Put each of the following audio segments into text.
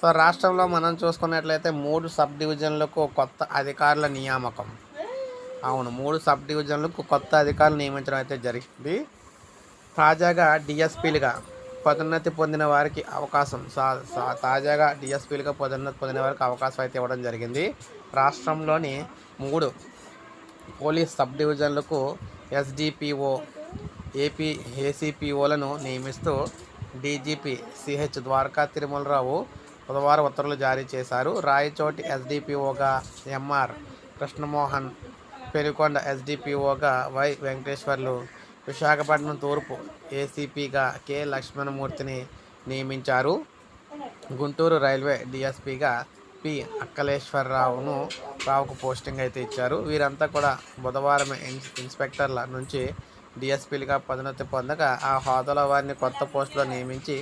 So రాష్ట్రంలో మనం చూసుకున్నట్లయితే మూడు సబ్ డివిజన్లకు కొత్త అధికారుల నియామకం. అవును మూడు సబ్ డివిజన్లకు కొత్త అధికారులు నియమించడం అయితే జరిగింది. తాజాగా డిఎస్పీలుగా పదోన్నతి పొందిన వారికి అవకాశం సా- సా- తాజాగా డిఎస్పీలుగా పదోన్నతి పొందిన వారికి అవకాశం అయితే ఇవ్వడం జరిగింది. రాష్ట్రంలోని మూడు పోలీస్ సబ్ డివిజన్లకు ఎస్డిపిఓ ఏపీ ఏసీపీఓలను నియమిస్తూ డీజీపీ సిహెచ్ ద్వారకా తిరుమలరావు బుధవారం ఉత్తర్వులు జారీ చేశారు. రాయచోటి ఎస్డిపిఓగా ఎంఆర్ కృష్ణమోహన్ పెనుకొండ ఎస్డిపిఓగా వై వెంకటేశ్వర్లు విశాఖపట్నం తూర్పు ఏసీపీగా కె లక్ష్మణమూర్తిని నియమించారు. గుంటూరు రైల్వే డిఎస్పీగా పి అక్కలేశ్వరరావును రావుకు పోస్టింగ్ అయితే ఇచ్చారు. వీరంతా కూడా బుధవారం ఇన్స్ ఇన్స్పెక్టర్ల నుంచి డిఎస్పీలుగా పదోన్నతి పొందగా ఆ హోదాలో వారిని కొత్త పోస్టులో నియమించి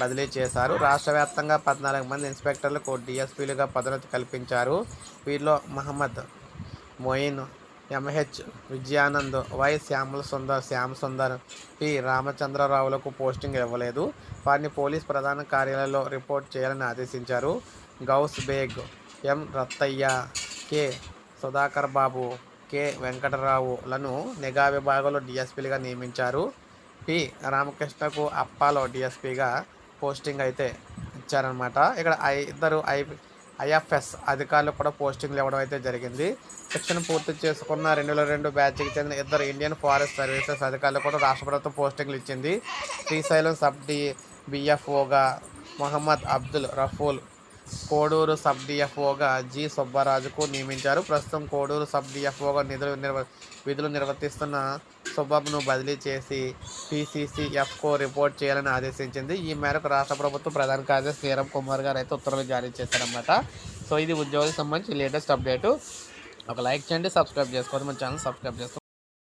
బదిలీ చేశారు. రాష్ట్ర వ్యాప్తంగా పద్నాలుగు మంది ఇన్స్పెక్టర్లకు డిఎస్పీలుగా పదోన్నతి కల్పించారు. వీరిలో Mohammed Moin MH Vijayanand Y Syamala Sundar Syama Sundar P రామచంద్రరావులకు posting ఇవ్వలేదు. వారిని పోలీస్ ప్రధాన కార్యాలయంలో రిపోర్ట్ చేయాలని ఆదేశించారు. Ghouse Baig M Rattaiah K Sudhakar Babu K వెంకటరావులను నిఘా విభాగంలో డిఎస్పీలుగా నియమించారు. పి రామకృష్ణకు అప్పాలో డిఎస్పీగా పోస్టింగ్ అయితే ఇచ్చారనమాట. ఇక్కడ ఐ ఇద్దరు ఐ ఐఎఫ్ఎస్ అధికారులు కూడా పోస్టింగ్లు ఇవ్వడం అయితే జరిగింది. శిక్షణ పూర్తి చేసుకున్న రెండు వేల రెండు బ్యాచ్కి చెందిన ఇద్దరు ఇండియన్ ఫారెస్ట్ సర్వీసెస్ అధికారులు కూడా రాష్ట్ర ప్రభుత్వం పోస్టింగ్లు ఇచ్చింది. శ్రీశైలం సబ్ డి బిఎఫ్ఓగా మొహమ్మద్ అబ్దుల్ రఫూల్ కోడూరు సబ్ డిఎఫ్ఓగా జి సుబ్బరాజుకు నియమించారు. ప్రస్తుతం కోడూరు సబ్ డిఎఫ్ఓగా నిధులు నిర్వ విధులు నిర్వర్తిస్తున్న సుబ్బబ్ను బదిలీ చేసి పీసీసీఎఫ్కు రిపోర్ట్ చేయాలని ఆదేశించింది. ఈ మేరకు రాష్ట్ర ప్రభుత్వం ప్రధాన కార్యదర్శి నీరవ్ కుమార్ గారు అయితే ఉత్తర్వులు జారీ చేశారన్నమాట. సో ఇది ఉద్యోగులకు సంబంధించి లేటెస్ట్ అప్డేటు. ఒక లైక్ చేయండి సబ్స్క్రైబ్ చేసుకోండి మన ఛానల్ సబ్స్క్రైబ్ చేసుకోండి.